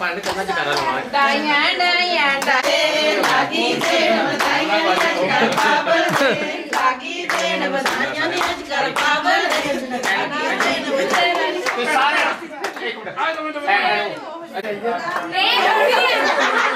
Part करना चुकाना लगा दाया दाया दाए लागी देन बताया ने आज कर पावर दे लागी देन बताया ने आज कर पावर दे लागी देन बताया ने सारे एक मिनट आ जाओ मिनट में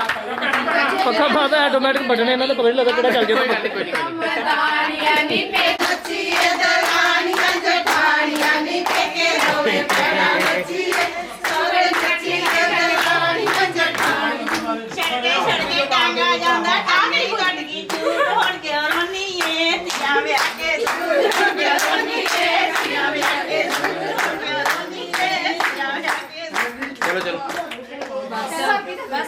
ਪੱਖਾ ਫਾਦਾ ਆਟੋਮੈਟਿਕ ਬਟਨ ਇਹਨਾਂ ਦਾ ਪਤਾ ਨਹੀਂ ਲੱਗਦਾ ਕਿਹੜਾ ਚੱਲ ਗਿਆ। ਕੋਈ ਨਹੀਂ ਕੋਈ ਨਹੀਂ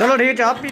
चलो ठीक है आप भी